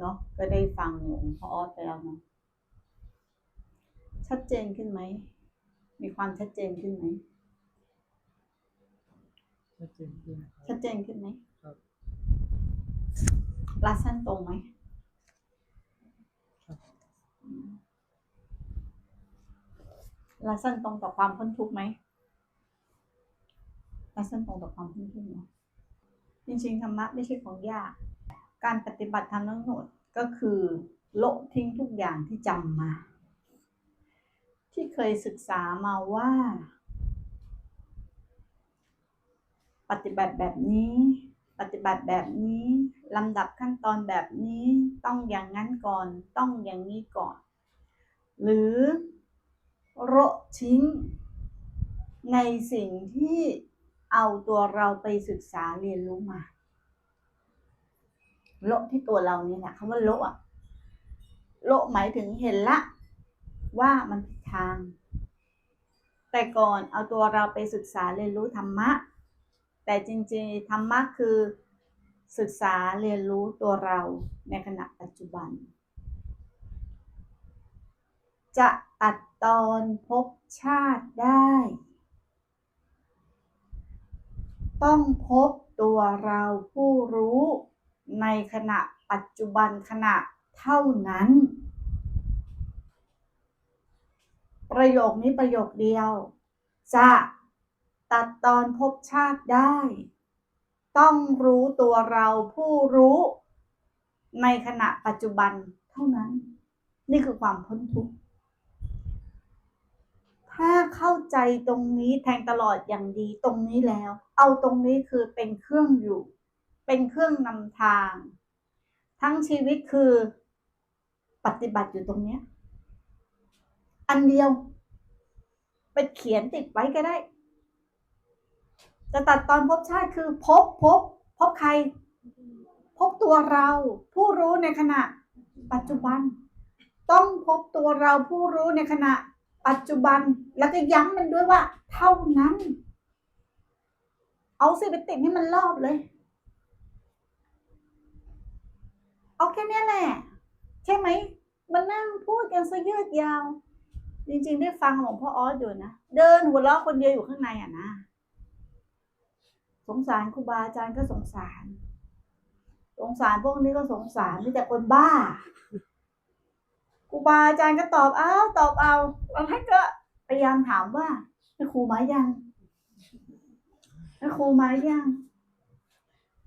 เนาะก็ได้ฟังหลวงพ่อออสไปแล้วเนาะชัดเจนขึ้นไหม มีความชัดเจนขึ้นไหมชัดเจนขึ้นครับชัดเจนขึ้นไหมครับรัดสั้นตรงไหมครับอืมรัดสั้นตรงต่อความพ้นทุกข์ไหมรัดสั้นตรงต่อความพ้นทุกข์เนาะจริงๆธรรมะไม่ใช่ของยาก การปฏิบัติธรรมทั้งหมดก็คือโละทิ้งทุกอย่างที่จำมา ที่เคยศึกษามาว่า ปฏิบัติแบบนี้ ปฏิบัติแบบนี้ลำดับขั้นตอนแบบนี้ต้องอย่างนั้นก่อนต้องอย่างนี้ก่อน หรือโละทิ้ง ในสิ่งที่เอาตัวเราไปศึกษาเรียนรู้มา โละที่ตัวเรานี่แหละคำว่าโละอะโละหมายถึงเห็นละ ว่ามันผิดทาง แต่ก่อนเอาตัวเราไปศึกษาเรียนรู้ธรรมะ แต่จริงๆธรรมะคือศึกษาเรียนรู้ตัวเราในขณะปัจจุบัน จะตัดตอนภพชาติได้ ต้องพบตัวเราผู้รู้ ในขณะปัจจุบันขณะเท่านั้น ประโยคนี้ประโยคเดียว จะตัดตอนภพชาติได้ ต้องรู้ตัวเราผู้รู้ ในขณะปัจจุบันเท่านั้น นี่คือความพ้นทุกข์ถ้าเข้าใจตรงนี้แทงตลอดอย่างดีตรงนี้แล้ว เอาตรงนี้คือเป็นเครื่องอยู่ เป็นเครื่องนำทาง ทั้งชีวิตคือปฏิบัติอยู่ตรงเนี้ย อันเดียวไปเขียนติดไว้ก็ได้ จะตัดตอนพบชาติคือพบพบ พบใคร พบตัวเรา ผู้รู้ในขณะ ปัจจุบัน ต้องพบตัวเราผู้รู้ในขณะ ปัจจุบันแล้วก็ย้ำมันด้วยว่า เท่านั้น เอาสิไปติดให้มันรอบเลย เอาแค่เนี้ยแหละ ใช่ไหมมันนั่งพูดกันซะยืดยาว จริงๆ ได้ฟังหลวงพ่อออสอยู่นะ เดินหัวเราะคนเดียวอยู่ข้างในอะนะ สงสารครูบาอาจารย์ก็สงสาร สงสารพวกนี้ก็สงสารมีแต่คนบ้าครูบาอาจารย์ก็ตอบเอาตอบเอาแล้วท่านก็พยายามถามว่าให้ครูมายังให้ครูมายัง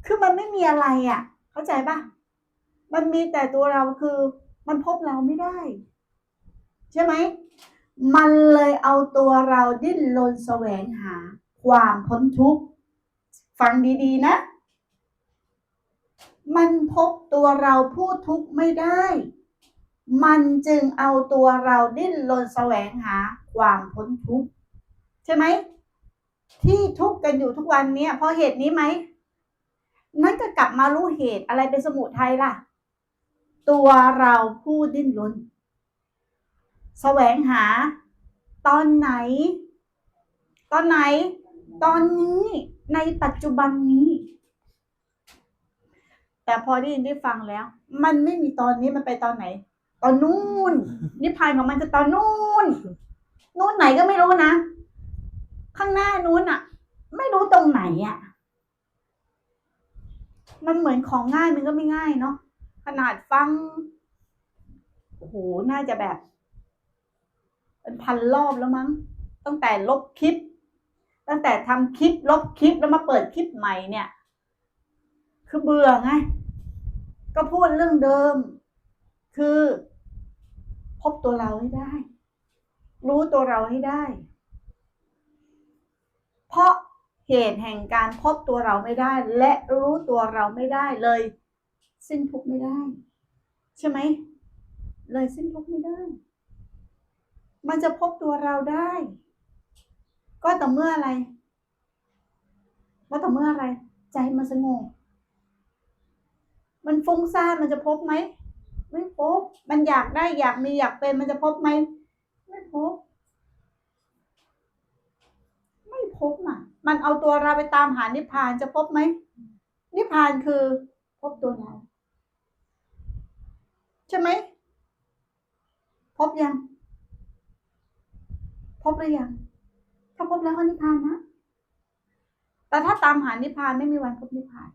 คือมันไม่มีอะไรอะ เข้าใจปะ มันมีแต่ตัวเราคือมันพบเราไม่ได้ ใช่ไหม มันเลยเอาตัวเราดิ้นรนแสวงหา ความพ้นทุกข์ ฟังดีๆนะ มันพบตัวเราผู้ทุกข์ไม่ได้ มันจึงเอาตัวเราดิ้นรนแสวงหา ความพ้นทุกข์ ใช่ไหม ที่ทุกข์กันอยู่ทุกวันนี้เพราะเหตุนี้ไหมนั่นก็กลับมารู้เหตุอะไรเป็นสมุทัยล่ะ ตัวเราผู้ดิ้นรนแสวงหา ตอนไหน ตอนไหน ตอนนี้ในปัจจุบันนี้ แต่พอได้ยินได้ฟังแล้ว มันไม่มีตอนนี้มันไปตอนไหน ตอนนู้นนิพพานของมันคือตอนนู้นนู้นไหนก็ไม่รู้นะ ข้างหน้านู้นอะไม่รู้ตรงไหนอะมันเหมือนของง่ายมันก็ไม่ง่ายเนาะ ขนาดฟัง โอ้โห น่าจะแบบ เป็นพันรอบแล้วมั้ง ตั้งแต่ลบคลิป ตั้งแต่ทำคลิป ลบคลิปแล้วมาเปิดคลิปใหม่เนี่ย คือเบื่อไง ก็พูดเรื่องเดิม คือ พบตัวเราให้ได้ รู้ตัวเราให้ได้ เพราะเหตุแห่งการพบตัวเราไม่ได้ และรู้ตัวเราไม่ได้เลย สิ้นทุกข์ไม่ได้ ใช่ไหมเลยสิ้นทุกข์ไม่ได้ มันจะพบตัวเราได้ ก็ต่อเมื่ออะไรก็ต่อเมื่ออะไร ใจมันสงบมันฟุ้งซ่านมันจะพบไหมไม่พบ มันอยากได้อยากมีอยากเป็นมันจะพบไหมไม่พบ ไม่พบอะ มันเอาตัวเราไปตามหานิพพานจะพบไหมนิพพานคือพบตัวเรา ใช่ไหม พบยัง พบหรือยัง ถ้าพบแล้วก็นิพพานนะ แต่ถ้าตามหานิพพานไม่มีวันพบนิพพาน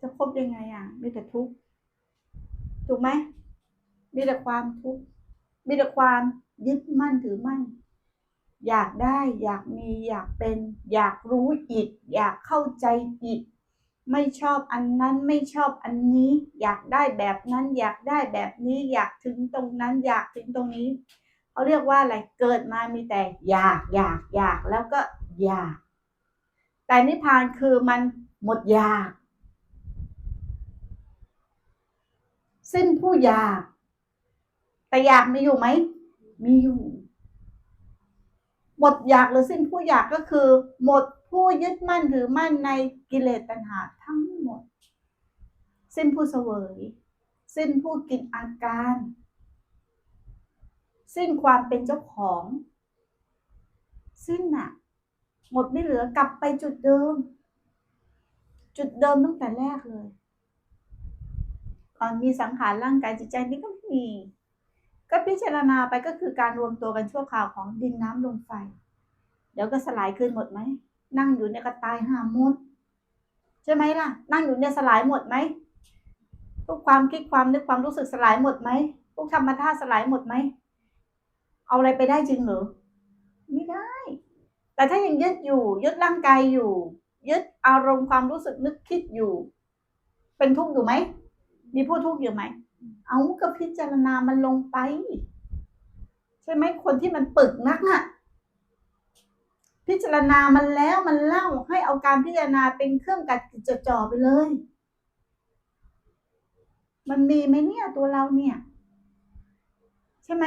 จะพบยังไงอะ มีแต่ทุกข์ ถูกไหม มีแต่ความทุกข์ มีแต่ความยึดมั่นถือมั่นอยากได้อยากมีอยากเป็น อยากรู้อีกอยากเข้าใจอีก ไม่ชอบอันนั้นไม่ชอบอันนี้ อยากได้แบบนั้นอยากได้แบบนี้อยากถึงตรงนั้นอยากถึงตรงนี้เขาเรียกว่าอะไรเกิดมามีแต่อยากอยากอยากแล้วก็อยาก แต่นิพพานคือมันหมดอยาก สิ้นผู้อยาก แต่อยากมีอยู่ไหมมีอยู่ หมดอยากหรือสิ้นผู้อยากก็คือ หมด ผู้ยึดมั่นถือมั่นในกิเลสตัณหาทั้งหมด สิ้นผู้เสวย สิ้นผู้กินอาการ สิ้นความเป็นเจ้าของ สิ้นน่ะหมดไม่เหลือกลับไปจุดเดิม จุดเดิมตั้งแต่แรกเลยก่อนมีสังขารร่างกายจิตใจนี่ก็ไม่มี ก็พิจารณาไปก็คือการรวมตัวกันชั่วคราวของดินน้ำลมไฟ เดี๋ยวก็สลายคืนหมดไหม นั่งอยู่เนี่ยก็ตายหาหมดใช่ไหมล่ะ นั่งอยู่เนี่ยสลายหมดไหมทุกความคิดความนึกความรู้สึกสลายหมดไหมทุกธรรมธาตุสลายหมดไหมเอาอะไรไปได้จริงหรือไม่ได้ แต่ถ้ายังยึดอยู่ ยึดร่างกายอยู่ ยึดอารมณ์ความรู้สึกนึกคิดอยู่ เป็นทุกข์อยู่ไหมมีผู้ทุกข์อยู่ไหมเอาก็พิจารณามันลงไป ใช่ไหมคนที่มันปึกนักน่ะ พิจารณามันแล้วมันเล่าให้เอาการพิจารณาเป็นเครื่องกัดจดจ่อไปเลย มันมีไหมเนี่ยตัวเราเนี่ย ใช่ไหม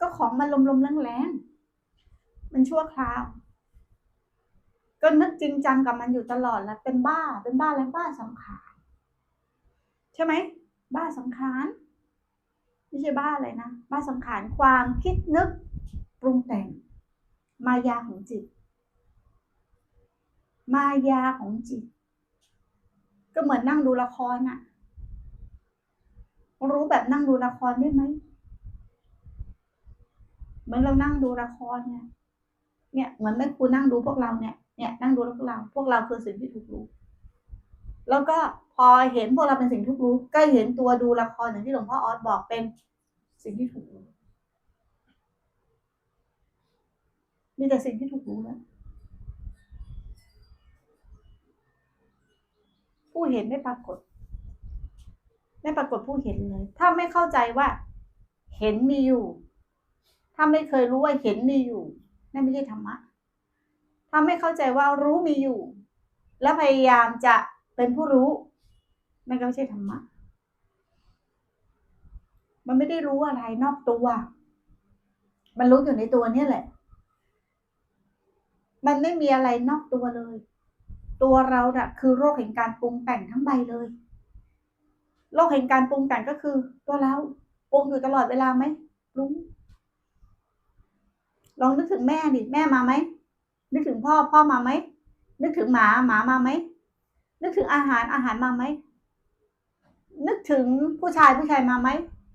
ก็ของมันลมๆแรงๆมันชั่วคราว ก็นึกจริงจังกับมันอยู่ตลอดแล้วเป็นบ้าเป็นบ้าแล้วบ้าสังขารใช่ไหม บ้าสังขารไม่ใช่บ้าอะไรนะ บ้าสังขารความคิดนึกปรุงแต่ง มายาของจิต มายาของจิต ก็เหมือนนั่งดูละครน่ะรู้แบบนั่งดูละครได้ไหมเหมือนเรานั่งดูละครเนี่ย เนี่ยเหมือนแม่ครูนั่งดูพวกเราเนี่ย เนี่ยนั่งดูพวกเรา พวกเราคือสิ่งที่ถูกรู้ แล้วก็พอเห็นพวกเราเป็นสิ่งที่ถูกรู้ ก็เห็นตัวดูละครอย่างที่หลวงพ่อออสบอกเป็นสิ่งที่ถูกรู้ มีแต่สิ่งที่ถูกรู้แล้วผู้เห็นไม่ปรากฏ ไม่ปรากฏผู้เห็นเลย ถ้าไม่เข้าใจว่า เห็นมีอยู่ ถ้าไม่เคยรู้ว่าเห็นมีอยู่ นั่นไม่ใช่ธรรมะ ถ้าไม่เข้าใจว่ารู้มีอยู่ แล้วพยายามจะเป็นผู้รู้ นั่นก็ไม่ใช่ธรรมะ มันไม่ได้รู้อะไรนอกตัว มันรู้อยู่ในตัวนี่แหละ มันไม่มีอะไรนอกตัวเลย ตัวเราน่ะ คือโรคแห่งการปรุงแต่งทั้งใบเลย โรคแห่งการปรุงแต่งก็คือ ตัวเราปรุงอยู่ตลอดเวลาไหมรู้ลองนึกถึงแม่ดิแม่มาไหมนึกถึงพ่อพ่อมาไหมนึกถึงหมาหมามาไหมนึกถึงอาหารอาหารมาไหมนึกถึงผู้ชายผู้ชายมาไหม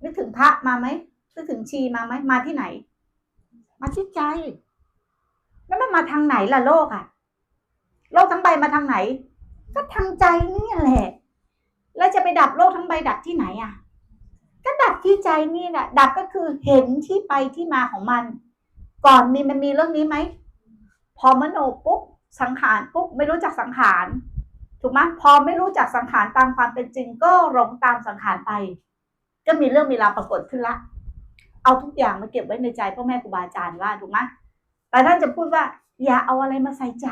นึกถึงพระมาไหมนึกถึงชีมาไหมมาที่ไหน มาที่ใจ แล้วมันมาทางไหนล่ะโลกอะโลกทั้งใบมาทางไหน ก็ทางใจนี่แหละ แล้วจะไปดับโลกทั้งใบดับที่ไหนอะก็ดับที่ใจนี่แหละ ดับก็คือเห็นที่ไปที่มาของมัน ก่อนมีมันมีเรื่องนี้ไหม พอมโนปุ๊บสังขารปุ๊บไม่รู้จักสังขารถูกไหมพอไม่รู้จักสังขารตามความเป็นจริง ก็หลงตามสังขารไป ก็มีเรื่องมีราวปรากฏขึ้นละ เอาทุกอย่างมาเก็บไว้ในใจพ่อแม่ครูบาอาจารย์ว่าถูกไหม แต่ท่านจะพูดว่า อย่าเอาอะไรมาใส่ใจ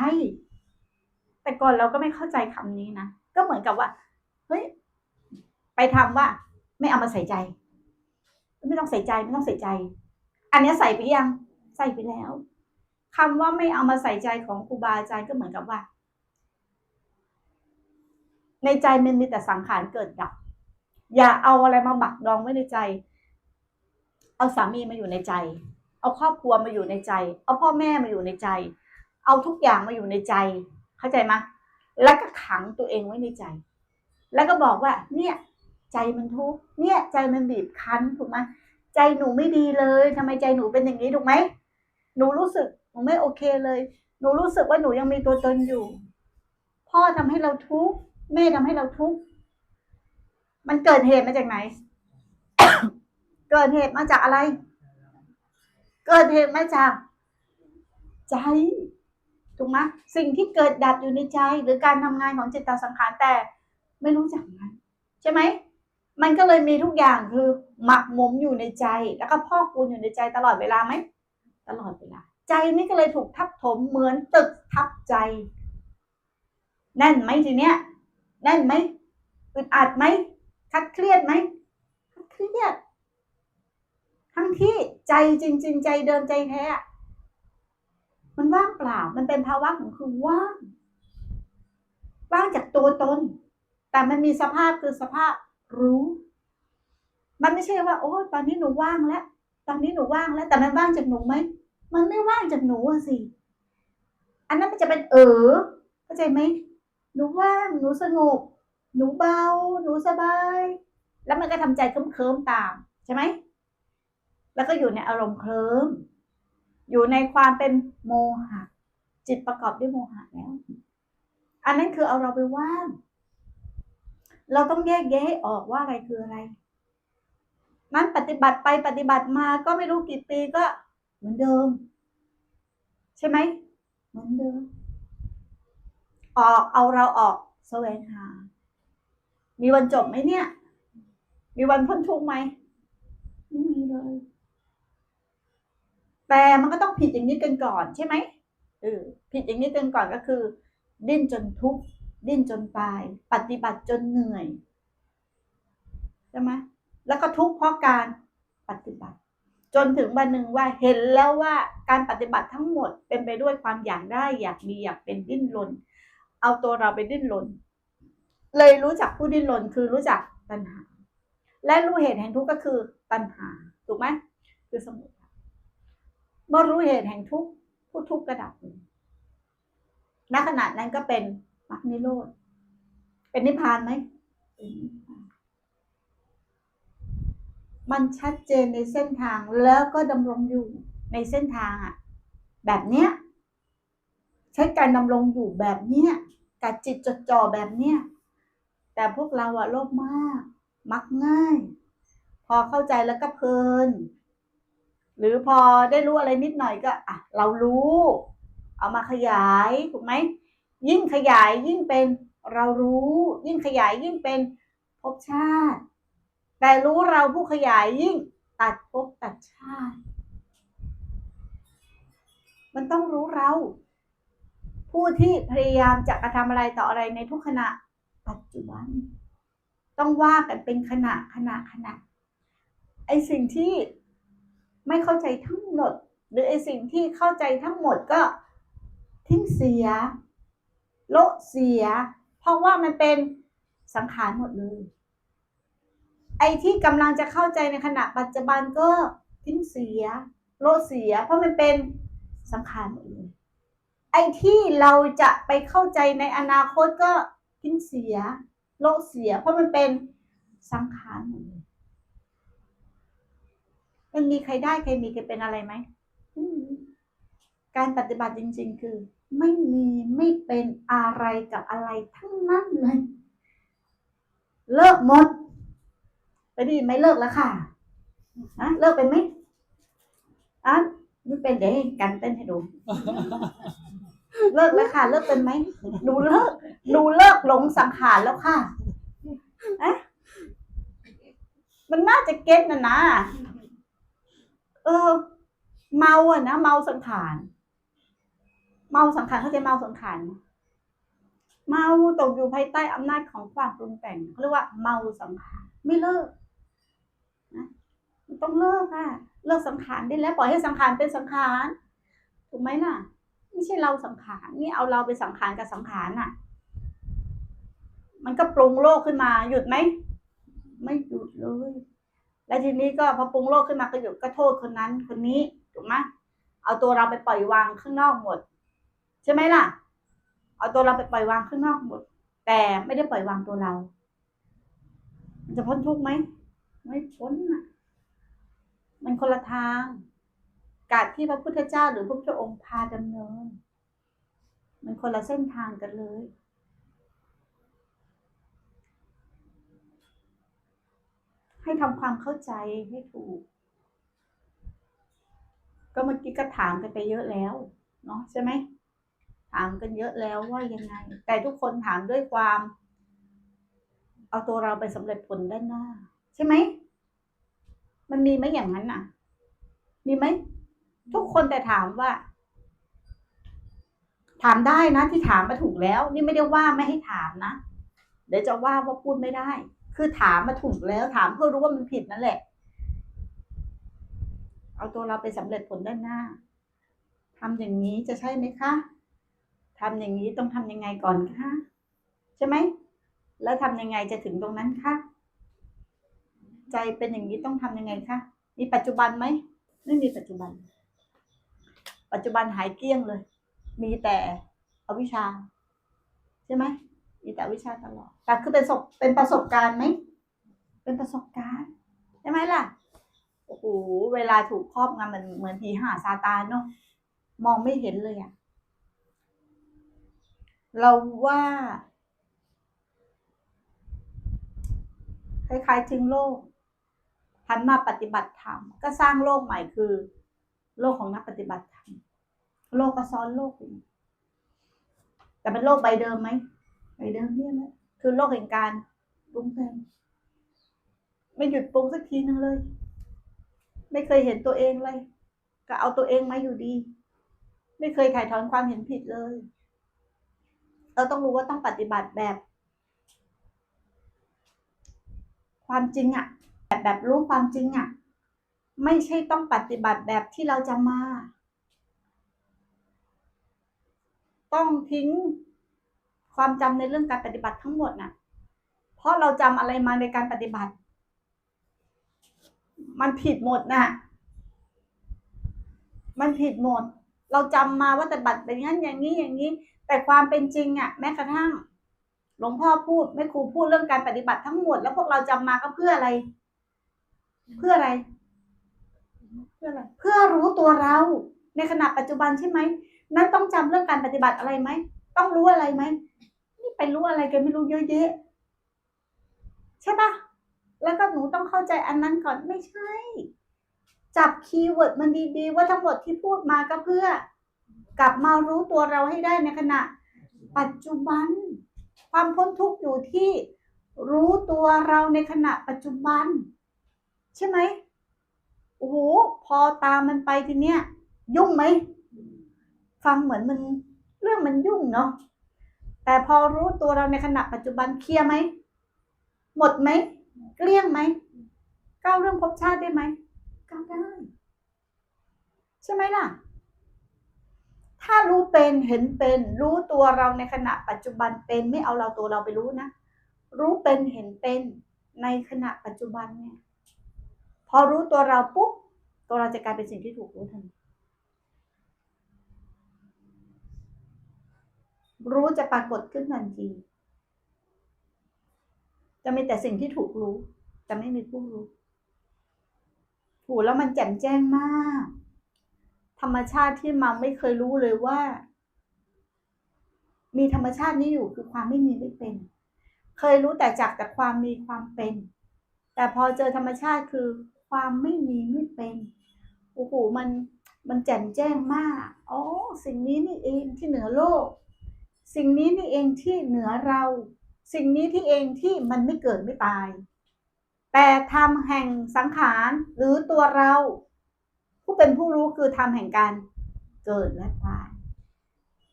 แต่ก่อนเราก็ไม่เข้าใจคำนี้นะ ก็เหมือนกับว่า เฮ้ย ไปทำว่า ไม่เอามาใส่ใจ ไม่ต้องใส่ใจไม่ต้องใส่ใจ อันนี้ใส่ไปยัง ใส่ไปแล้วคำว่าไม่เอามาใส่ใจของครูบาอาจารย์ก็เหมือนกับว่า ในใจมันมีแต่สังขารเกิดดับ อย่าเอาอะไรมาบักดองไว้ในใจ เอาสามีมาอยู่ในใจ เอาครอบครัวมาอยู่ในใจ เอาพ่อแม่มาอยู่ในใจ เอาทุกอย่างมาอยู่ในใจ เข้าใจไหมแล้วก็ขังตัวเองไว้ในใจ แล้วก็บอกว่า เนี่ยใจมันทุกข์เนี่ย ใจมันบีบคั้นถูกไหมใจหนูไม่ดีเลยทำไมใจหนูเป็นอย่างนี้ถูกไหมหนูรู้สึกหนูไม่โอเคเลย หนูรู้สึกว่าหนูยังมีตัวตนอยู่ พ่อทำให้เราทุกข์แม่ทำให้เราทุกข์มันเกิดเหตุมาจากไหน เกิดเหตุมาจากอะไร เกิดเหตุมาจาก ใจถูกไหมสิ่งที่เกิดดับอยู่ในใจ หรือการทำงานของจิตตสังขารแต่ไม่รู้จักมันใช่ไหมมันก็เลยมีทุกอย่างคือหมักหมมอยู่ในใจ แล้วก็พอกพูนอยู่ในใจตลอดเวลาไหมตลอดเวลา ใจนี่ก็เลยถูกทับถมเหมือนตึกทับใจแน่นไหมทีเนี้ยแน่นไหมอึดอัดไหมคัดเครียดไหมคัดเครียด ทั้งที่ใจจริง ๆ ใจเดิมใจแท้ มันว่างเปล่า มันเป็นภาวะของคือว่าง ว่างจากตัวตน แต่มันมีสภาพคือสภาพรู้ มันไม่ใช่ว่า โอ้ตอนนี้หนูว่างแล้ว ตอนนี้หนูว่างแล้ว แต่มันว่างจากหนูไหม มันไม่ว่างจากหนูสิ อันนั้นมันจะเป็นเออเข้าใจไหม หนูว่าง หนูสงบ หนูเบา หนูสบาย แล้วมันก็ทำใจเคลิ้มๆตาม ใช่ไหม แล้วก็อยู่ในอารมณ์เคลิ้มอยู่ในความเป็นโมหะ จิตประกอบด้วยโมหะแล้ว อันนั้นคือเอาเราไปว่าง เราต้องแยกแยะให้ออกว่าอะไรคืออะไร นั้นปฏิบัติไปปฏิบัติมาก็ไม่รู้กี่ปีก็เหมือนเดิม ใช่ไหมเหมือนเดิม ออกเอาเราออกแสวงหา มีวันจบไหมเนี่ย มีวันพ้นทุกข์ไหมไม่มีเลย แต่มันก็ต้องผิดอย่างนี้กันก่อนใช่ไหมเออผิดอย่างนี้กันก่อนก็คือ ดิ้นจนทุกข์ดิ้นจนตาย ปฏิบัติจนเหนื่อยใช่ไหมแล้วก็ทุกข์เพราะการปฏิบัติ จนถึงวันหนึ่งว่าเห็นแล้วว่าการปฏิบัติทั้งหมดเป็นไปด้วยความอยากได้อยากมีอยากเป็นดิ้นรนเอาตัวเราไปดิ้นรนเลยรู้จักผู้ดิ้นรนคือรู้จักตัณหา และรู้เหตุแห่งทุกข์ก็คือตัณหาถูกไหมคือสมุท เมื่อรู้เหตุแห่งทุกข์ผู้ทุกข์ก็ดับณขณะนั้นก็เป็นมรรคนิโรธ เป็นนิพพานไหม มันชัดเจนในเส้นทางแล้วก็ดำรงอยู่ในเส้นทางอะแบบเนี้ยใช้การดำรงอยู่แบบเนี้ยกับจิตจดจ่อแบบเนี้ยแต่พวกเราอะโลภมาก มักง่าย พอเข้าใจแล้วก็เพลิน หรือพอได้รู้อะไรนิดหน่อยก็อะเรารู้ เอามาขยายถูกไหมยิ่งขยายยิ่งเป็นเรารู้ ยิ่งขยายยิ่งเป็นภพชาติ แต่รู้เราผู้ขยายยิ่งตัดภพตัดชาติ มันต้องรู้เรา ผู้ที่พยายามจะกระทำอะไรต่ออะไรในทุกขณะปัจจุบัน ต้องว่ากันเป็นขณะขณะขณะไอสิ่งที่ ไม่เข้าใจทั้งหมด หรือไอสิ่งที่เข้าใจทั้งหมดก็ทิ้งเสียโละเสีย เพราะว่ามันเป็นสังขารหมดเลย ไอที่กำลังจะเข้าใจในขณะปัจจุบันก็ทิ้งเสีย โลเสีย เพราะมันเป็นสังขารหมดเลยไอที่เราจะไปเข้าใจในอนาคตก็ทิ้งเสีย โลเสีย เพราะมันเป็นสังขารหมดเลย มันมีใครได้ใครมีใครเป็นอะไรไหมมการปฏิบัติจริง ๆ คือ ไม่มีไม่เป็นอะไรกับอะไรทั้งนั้นเลยเลิกหมดไปดีไหมเลิกแล้วค่ะอะเลิกเป็นไหมอะไม่เป็นเดี๋ยวให้กันเต้นให้ดู เลิกแล้วค่ะ เลิกเป็นไหมหนูเลิกหนูเลิกหลงสังขารแล้วค่ะอะมันน่าจะเก็ตนะนะ เออ เมาอะนะเมาสังขารเมาสังขารเขาใจเมาสังขารเมาตกอยู่ภายใต้อำนาจของความปรุงแต่งเขาเรียกว่าเมาสังขารไม่เลิกนะมันต้องเลิกค่ะ เลิกสังขารได้แล้วปล่อยให้สังขารเป็นสังขารถูกไหมล่ะ ไม่ใช่เราสังขารนี่เอาเราไปสังขารกับสังขารน่ะ มันก็ปรุงโลกขึ้นมาหยุดไหมไม่หยุดเลย แล้วทีนี้ก็พอปรุงโลกขึ้นมาก็หยุดก็โทษคนนั้นคนนี้ถูกไหมเอาตัวเราไปปล่อยวางข้างนอกหมด ใช่ไหมล่ะ เอาตัวเราไปปล่อยวางข้างนอกหมด แต่ไม่ได้ปล่อยวางตัวเรา มันจะพ้นทุกข์ไหมไม่พ้นอะ มันคนละทางกาดที่พระพุทธเจ้าหรือพระพุทธองค์พาดำเนิน มันคนละเส้นทางกันเลย ให้ทำความเข้าใจให้ถูก ก็เมื่อกี้ก็ถามกันไปเยอะแล้ว เนาะใช่ไหมถามกันเยอะแล้วว่ายังไง แต่ทุกคนถามด้วยความ เอาตัวเราไปสำเร็จผลด้านหน้า ใช่ไหม มันมีไหมอย่างนั้นน่ะ มีไหม ทุกคนแต่ถามว่า ถามได้นะที่ถามมาถูกแล้ว นี่ไม่ได้ว่าไม่ให้ถามนะ เดี๋ยวจะว่าว่าพูดไม่ได้ คือถามมาถูกแล้วถามเพื่อรู้ว่ามันผิดนั่นแหละ เอาตัวเราไปสำเร็จผลด้านหน้าทำอย่างนี้จะใช่ไหมคะทำอย่างนี้ต้องทำยังไงก่อนคะใช่ไหมแล้วทำยังไงจะถึงตรงนั้นคะใจเป็นอย่างนี้ต้องทำยังไงคะมีปัจจุบันไหมไม่มีปัจจุบัน ปัจจุบันหายเกลี้ยงเลย มีแต่อวิชชาใช่ไหม มีแต่วิชาตลอด แต่คือเป็นประสบเป็นประสบการณ์ไหม เป็นประสบการณ์ใช่ไหมล่ะ โอ้โห เวลาถูกครอบงำมันเหมือนผีหาซาตานเนาะ มองไม่เห็นเลยอะเราว่าคล้ายๆทิ้งโลกหันมาปฏิบัติธรรม ก็สร้างโลกใหม่คือ โลกของนักปฏิบัติธรรม โลกก็ซ้อนโลกอีกแต่เป็นโลกใบเดิมไหม ใบเดิมเนี่ยแหละคือโลกแห่งการปรุงแต่งไม่หยุดปรุงสักทีนึงเลย ไม่เคยเห็นตัวเองเลย ก็เอาตัวเองมาอยู่ดี ไม่เคยถ่ายถอนความเห็นผิดเลย เราต้องรู้ว่าต้องปฏิบัติแบบ ความจริงอะแบบแบบรู้ความจริงอะไม่ใช่ต้องปฏิบัติแบบที่เราจะมา ต้องทิ้ง ความจำในเรื่องการปฏิบัติทั้งหมดน่ะ เพราะเราจำอะไรมาในการปฏิบัติ มันผิดหมดน่ะ มันผิดหมด เราจำมาว่าแต่บัตรเป็นงั้นอย่างนี้อย่างนี้ แต่ความเป็นจริงอะแม้กระทั่ง หลวงพ่อพูดแม่ครูพูดเรื่องการปฏิบัติทั้งหมด แล้วพวกเราจำมาก็เพื่ออะไร เพื่ออะไร เพื่ออะไร เพื่อรู้ตัวเราในขณะปัจจุบันใช่ไหม นั้นต้องจำเรื่องการปฏิบัติอะไรไหม ต้องรู้อะไรไหมนี่ไปรู้อะไรกันไม่รู้เยอะแยะใช่ปะแล้วก็หนูต้องเข้าใจอันนั้นก่อนไม่ใช่ จับคีย์เวิร์ดมันดีๆ ว่าทั้งหมดที่พูดมาก็เพื่อ กลับมารู้ตัวเราให้ได้ในขณะ ปัจจุบัน ความพ้นทุกข์อยู่ที่รู้ตัวเราในขณะปัจจุบัน ใช่ไหมโอ้โหพอตามมันไปทีเนี้ย ยุ่งไหม ฟังเหมือนมัน เรื่องมันยุ่งเนาะแต่พอรู้ตัวเราในขณะปัจจุบันเคลียร์ไหมหมดไหมเกลี้ยงไหมก้าวเรื่องภพชาติได้ไหมก้าวได้ใช่ไหมล่ะ ถ้ารู้เป็นเห็นเป็น รู้ตัวเราในขณะปัจจุบันเป็นไม่เอาเราตัวเราไปรู้นะ รู้เป็นเห็นเป็นในขณะปัจจุบันเนี่ย พอรู้ตัวเราปุ๊บตัวเราจะกลายเป็นสิ่งที่ถูกรู้ทันที รู้จะปรากฏขึ้นทันที จะมีแต่สิ่งที่ถูกรู้ จะไม่มีผู้รู้ถูแล้วมันแจ่มแจ้งมาก ธรรมชาติที่มาไม่เคยรู้เลยว่า มีธรรมชาตินี้อยู่คือความไม่มีไม่เป็น เคยรู้แต่จากแต่ความมีความเป็น แต่พอเจอธรรมชาติคือความไม่มีไม่เป็นโอ้โหมันมันแจ่มแจ้งมาก อ๋อ สิ่งนี้นี่เองที่เหนือโลก สิ่งนี้นี่เองที่เหนือเรา สิ่งนี้ที่เองที่มันไม่เกิดไม่ตาย แต่ธรรมแห่งสังขารหรือตัวเรา ผู้เป็นผู้รู้คือธรรมแห่งการเกิดและตาย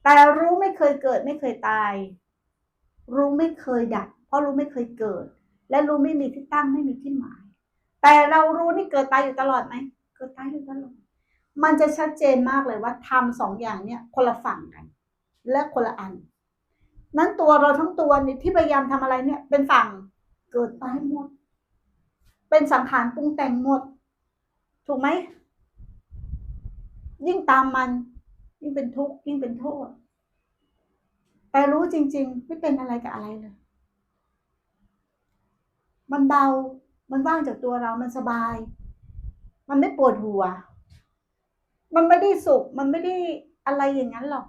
แต่รู้ไม่เคยเกิดไม่เคยตาย รู้ไม่เคยดับเพราะรู้ไม่เคยเกิด และรู้ไม่มีที่ตั้งไม่มีที่หมาย แต่เรารู้นี่เกิดตายอยู่ตลอดไหมเกิดตายอยู่ตลอดมันจะชัดเจนมากเลยว่าธรรมสองอย่างเนี่ยคนละฝั่งกัน และคนละอัน นั้นตัวเราทั้งตัวนี่ที่พยายามทำอะไรเนี่ย เป็นฝั่งเกิดตายหมด เป็นสังขารปรุงแต่งหมด ถูกไหม ยิ่งตามมัน ยิ่งเป็นทุกข์ยิ่งเป็นโทษ แต่รู้จริง ๆ ไม่เป็นอะไรกับอะไรเลย มันเบา มันว่างจากตัวเรา มันสบาย มันไม่ปวดหัว มันไม่ได้สุข มันไม่ได้อะไรอย่างนั้นหรอก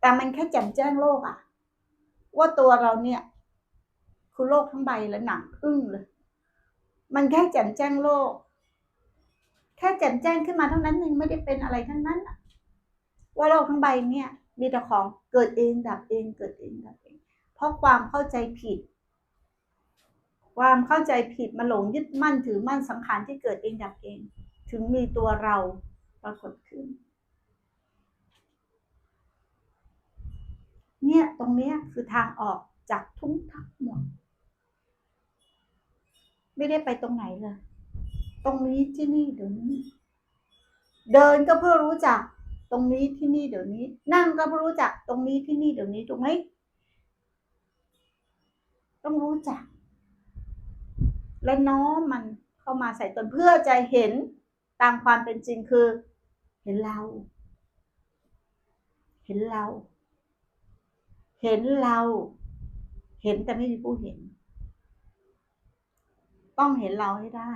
แต่มันแค่แจ่มแจ้งโลกอะว่าตัวเราเนี่ย คือโลกทั้งใบและหนังอึ้งเลย มันแค่แจ่มแจ้งโลก แค่แจ่มแจ้งขึ้นมาเท่านั้นเองไม่ได้เป็นอะไรทั้งนั้นว่าโลกทั้งใบเนี่ย มีแต่ของเกิดเองดับเองเกิดเองดับเอง เพราะความเข้าใจผิด ความเข้าใจผิดมาหลงยึดมั่นถือมั่นสังขารที่เกิดเองดับเอง ถึงมีตัวเราปรากฏขึ้น เนี่ยตรงเนี้ยคือทางออกจากทุกข์ทั้งหมด ไม่ได้ไปตรงไหนเลย ตรงนี้ที่นี่เดี๋ยวนี้ เดินก็เพื่อรู้จัก ตรงนี้ที่นี่เดี๋ยวนี้ นั่งก็เพื่อรู้จัก ตรงนี้ที่นี่เดี๋ยวนี้ถูกไหมต้องรู้จัก และน้อมมันเข้ามาใส่ตนเพื่อจะเห็นตามความเป็นจริงคือ เห็นเรา เห็นเรา เห็นเรา เห็นแต่ไม่มีผู้เห็น ต้องเห็นเราให้ได้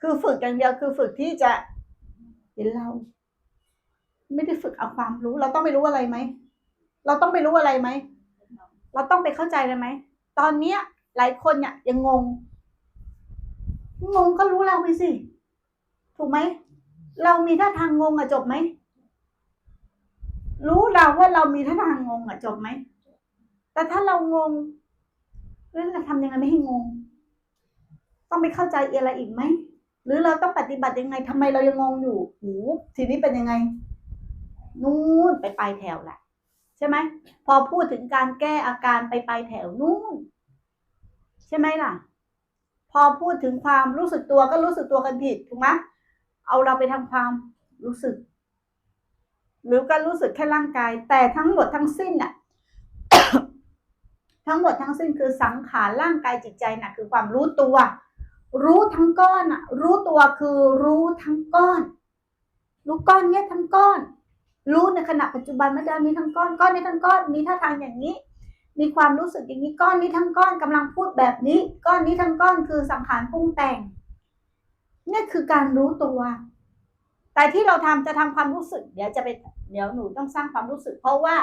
คือฝึกอย่างเดียวคือฝึกที่จะเห็นเรา ไม่ได้ฝึกเอาความรู้ เราต้องไปรู้อะไรไหม เราต้องไปรู้อะไรไหม เราต้องไปเข้าใจเลยไหม ตอนเนี้ย หลายคนเนี่ยยังงง งงก็รู้เราไปสิ ถูกไหม เรามีท่าทางงงอะจบไหม รู้เราว่าเรามีท่าทางงงอะจบไหม แต่ถ้าเรางงแล้วเราทำยังไงไม่ให้งง ต้องไปเข้าใจอะไรอีกไหม หรือเราต้องปฏิบัติยังไงทำไมเรายังงงอยู่หูทีนี้เป็นยังไง นู่นไปปลายแถวแหละใช่ไหม พอพูดถึงการแก้อาการไปปลายแถวนู่น ใช่ไหมล่ะ พอพูดถึงความรู้สึกตัวก็รู้สึกตัวกันผิดถูกไหมเอาเราไปทำความรู้สึก หรือก็รู้สึกแค่ร่างกาย แต่ทั้งหมดทั้งสิ้นน่ะทั้งหมดทั้งสิ้นคือสังขารร่างกายจิตใจน่ะ คือความรู้ตัว รู้ทั้งก้อนน่ะรู้ตัวคือรู้ทั้งก้อน รู้ก้อนเนี้ยทั้งก้อน รู้ในขณะปัจจุบันเมื่อเดมีทั้งก้อนก้อนนี้ทั้งก้อนมีท่าทางอย่างนี้ มีความรู้สึกอย่างนี้ก้อนนี้ทั้งก้อนกำลังพูดแบบนี้ ก้อนนี้ทั้งก้อนคือสังขารปรุงแต่งเนี่ยคือการรู้ตัว แต่ที่เราทำจะทำความรู้สึก เดี๋ยวจะไปเดี๋ยวหนูต้องสร้างความรู้สึก เพราะว่า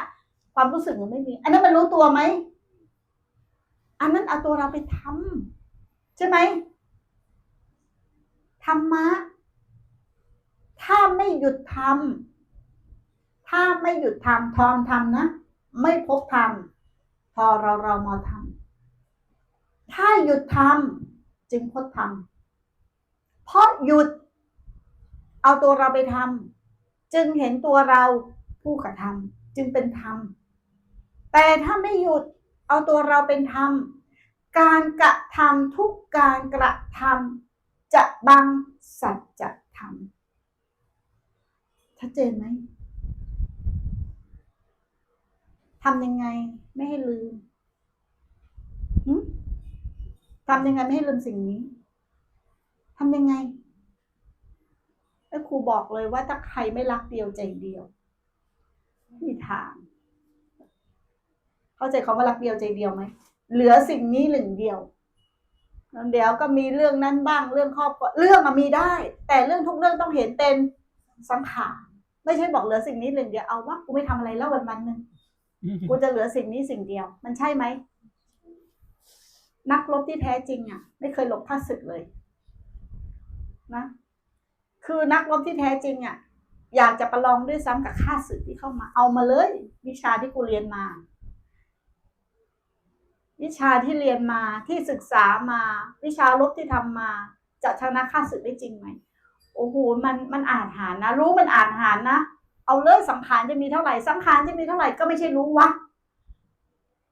ความรู้สึกหนูไม่มี อันนั้นมันรู้ตัวไหมอันนั้นเอาตัวเราไปทำใช่ไหมธรรมะ ถ้าไม่หยุดทำถ้าไม่หยุดทำทอมทำนะ ไม่พบทำพอเราเรามอทำถ้าหยุดทำจึงพบทำเพราะหยุด เอาตัวเราไปทำจึงเห็นตัวเราผู้กระทำจึงเป็นธรรม แต่ถ้าไม่หยุดเอาตัวเราเป็นธรรม การกระทำทุกการกระทำจะบังสัจธรรมชัดเจนไหมทำยังไงไม่ให้ลืมทำยังไงไม่ให้ลืมสิ่งนี้ทำยังไง แล้วครูบอกเลยว่าถ้าใครไม่รักเดียวใจเดียวไม่มีทาง เข้าใจคำว่ารักเดียวใจเดียวไหมเหลือสิ่งนี้หนึ่งเดียวแล้วเดี๋ยวก็มีเรื่องนั้นบ้างเรื่องครอบครัวเรื่องอะมีได้ แต่เรื่องทุกเรื่องต้องเห็นเป็นสังขารไม่ใช่บอกเหลือสิ่งนี้หนึ่งเดียวเอาว่ากูไม่ทำอะไรแล้ววันวันๆหนึ่งกูจะเหลือสิ่งนี้สิ่งเดียว มันใช่ไหมนักรบที่แท้จริงอะ ไม่เคยหลบข้าศึกเลย นะ คือนักรบที่แท้จริงอะอยากจะประลองด้วยซ้ำกับข้าศึกที่เข้ามา เอามาเลย วิชาที่กูเรียนมา วิชาที่เรียนมาที่ศึกษามา วิชาลบที่ทำมา จะชนะข้าศึกได้จริงไหมโอ้โหมันมันอ่านหารนะ รู้มันอ่านหารนะเอาเลยสังขารจะมีเท่าไหร่สังขารจะมีเท่าไหร่ก็ไม่ใช่รู้วะ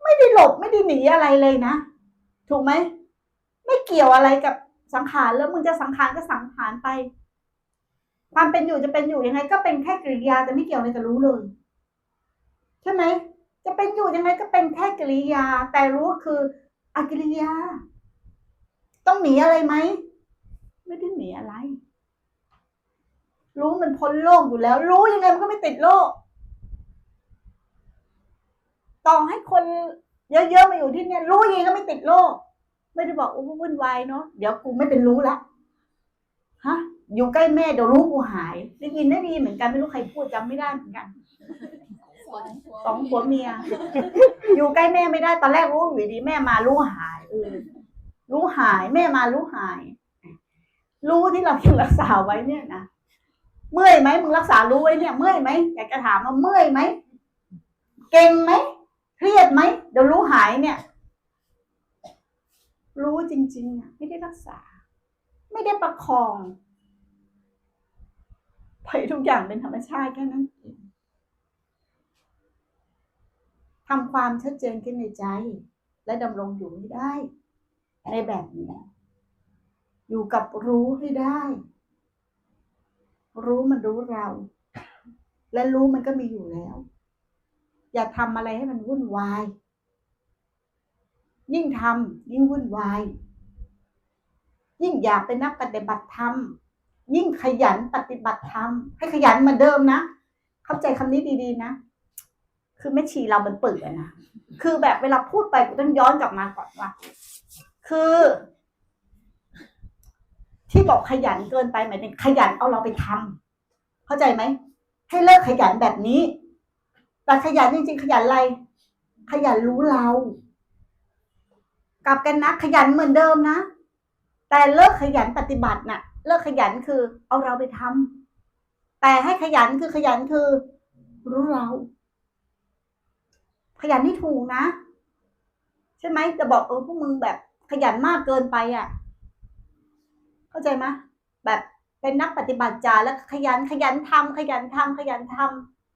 ไม่ได้หลบไม่ได้หนีอะไรเลยนะ ถูกไหมไม่เกี่ยวอะไรกับสังขารแล้วมึงจะสังขารก็สังขารไป ความเป็นอยู่จะเป็นอยู่ยังไง ก็เป็นแค่กริยาแต่ไม่เกี่ยวอะไรกับรู้เลย ใช่ไหมจะเป็นอยู่ยังไงก็เป็นแค่กริยา แต่รู้คืออกิริยา ต้องหนีอะไรไหมไม่ได้หนีอะไร รู้มันพ้นโลกอยู่แล้ว รู้ยังไงมันก็ไม่ติดโลก ต่อให้คนเยอะๆมาอยู่ที่เนี่ยรู้ยังไงก็ไม่ติดโลก ไม่ได้บอกโอ้วุ่นวายเนาะเดี๋ยวกูไม่เป็นรู้ละฮะ อยู่ใกล้แม่เดี๋ยวรู้กูหายได้ยินได้ดีเหมือนกันไม่รู้ใครพูดจำไม่ได้เหมือนกันสองผัวเมีย อยู่ใกล้แม่ไม่ได้ตอนแรกรู้อยู่ดีแม่มารู้หายเออรู้หายแม่มารู้หาย รู้ที่เรายังรักษาไว้เนี่ยนะเมื่อยไหมมึงรักษารู้ไว้เนี่ย เมื่อยไหมอยากจะถามว่าเมื่อยไหมเก่งไหมเครียดไหมเดี๋ยวรู้หายเนี่ย รู้จริงๆอะไม่ได้รักษา ไม่ได้ประคอง ปล่อยทุกอย่างเป็นธรรมชาติแค่นั้นทำความชัดเจนขึ้นในใจ และดำรงอยู่ให้ได้ ในแบบนี้อยู่กับรู้ให้ได้ รู้มันรู้เรา และรู้มันก็มีอยู่แล้ว อย่าทำอะไรให้มันวุ่นวาย ยิ่งทำยิ่งวุ่นวาย ยิ่งอยากเป็นนักปฏิบัติธรรม ยิ่งขยันปฏิบัติธรรมให้ขยันเหมือนเดิมนะ เข้าใจคำนี้ดีๆนะ คือไม่ชีเรามันเปิดอะนะ คือแบบเวลาพูดไปกูต้องย้อนกลับมาก่อนว่า คือ ที่บอกขยันเกินไปหมายถึงขยันเอาเราไปทำเข้าใจไหม ให้เลิกขยันแบบนี้ แต่ขยันจริงๆ ขยันอะไร ขยันรู้เรา กลับกันนะ ขยันเหมือนเดิมนะ แต่เลิกขยันปฏิบัติน่ะ เลิกขยันคือเอาเราไปทำแต่ให้ขยันคือขยันคือ รู้เรา ขยันที่ถูกนะ ใช่ไหมจะบอกเออพวกมึงแบบขยันมากเกินไปอะ เข้าใจไหมแบบเป็นนักปฏิบัติจาแล้วขยันขยันทำขยันทำขยันท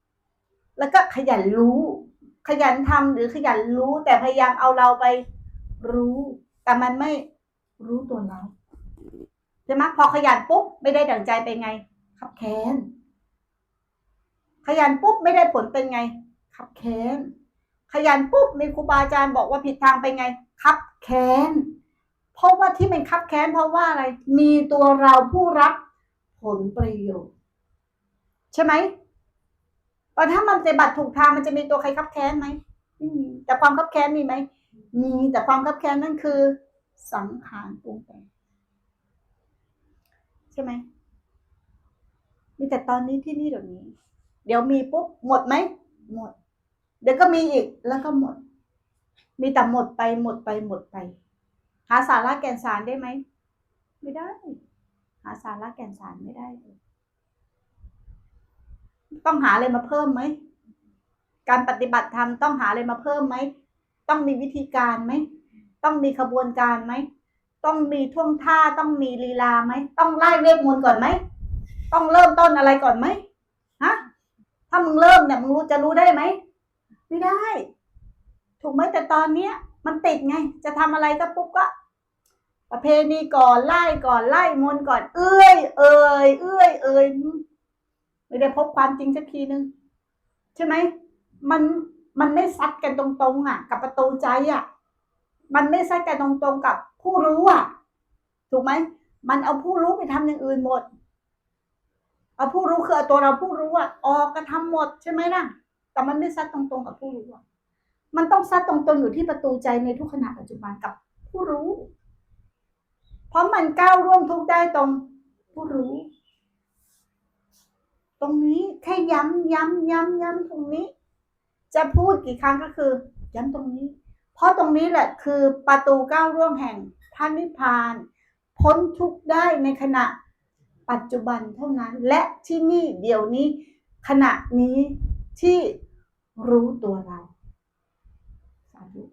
ำแล้วก็ขยันรู้ ขยันทำหรือขยันรู้ แต่พยายามเอาเราไปรู้ แต่มันไม่รู้ตัวเรา ใช่ไหมพอขยันปุ๊บไม่ได้ดั่งใจเป็นไง ขับแค้นขยันปุ๊บไม่ได้ผลเป็นไง ขับแค้นขยันปุ๊บมีครูบาอาจารย์บอกว่าผิดทางไปไง ขับแค้นเพราะว่าที่มันคับแค้นเพราะว่าอะไร มีตัวเราผู้รับผลประโยชน์ ใช่ไหมแต่ถ้ามันปฏิบัติถูกทางมันจะมีตัวใครคับแค้นไหมไม่มีแต่ความคับแค้นมีไหมมีแต่ความคับแค้นนั่นคือ สังขารปรุงแต่ง ใช่ไหมมีแต่ตอนนี้ที่นี่เดี๋ยวนี้ เดี๋ยวมีปุ๊บหมดไหมหมด เดี๋ยวก็มีอีกแล้วก็หมด มีแต่หมดไปหมดไปหมดไป หาสาระแก่นสารได้ไหมไม่ได้ หาสาระแก่นสารไม่ได้ ต้องหาอะไรมาเพิ่มไหมการปฏิบัติธรรมต้องหาอะไรมาเพิ่มไหมต้องมีวิธีการไหมต้องมีขบวนการไหม ต้องมีท่วงท่าต้องมีลีลาไหมต้องไล่เวทมนต์ก่อนไหมต้องเริ่มต้นอะไรก่อนไหมฮะถ้ามึงเริ่มเนี่ยมึงรู้จะรู้ได้ไหมไม่ได้ ถูกไหมแต่ตอนเนี้ย มันติดไง จะทำอะไรก็ปุ๊บก็ประเพณีก่อนไล่ก่อนไล่มนต์ก่อน เอ้ย เอ่ยเอ้ยเอ่ยไม่ได้พบความจริงสักทีนึงใช่ไหมมันมันไม่ซัดกันตรงๆอะ กับประตูใจอะ มันไม่ซัดกันตรงๆกับ ผู้รู้อะ ถูกไหมมันเอาผู้รู้ไปทำอย่างอื่นหมด เอาผู้รู้คือเอาตัวเราผู้รู้อะออกก็ทำหมดใช่ไหมล่ะ แต่มันไม่ซัดตรงๆกับผู้รู้อะมันต้องซัดตรงๆอยู่ที่ประตูใจในทุกขณะปัจจุบันกับผู้รู้ เพราะมันก้าวร่วงทุกได้ตรงผู้รู้ ตรงนี้แค่ย้ำย้ำย้ำย้ำตรงนี้ จะพูดกี่ครั้งก็คือ ย้ำตรงนี้ ราะตรงนี้แหละคือประตูก้าวร่วงแห่งท่านิพพาน พ้นทุกข์ได้ในขณะปัจจุบันเท่านั้น และที่นี่เดี๋ยวนี้ขณะนี้ที่รู้ตัวเราสาธุ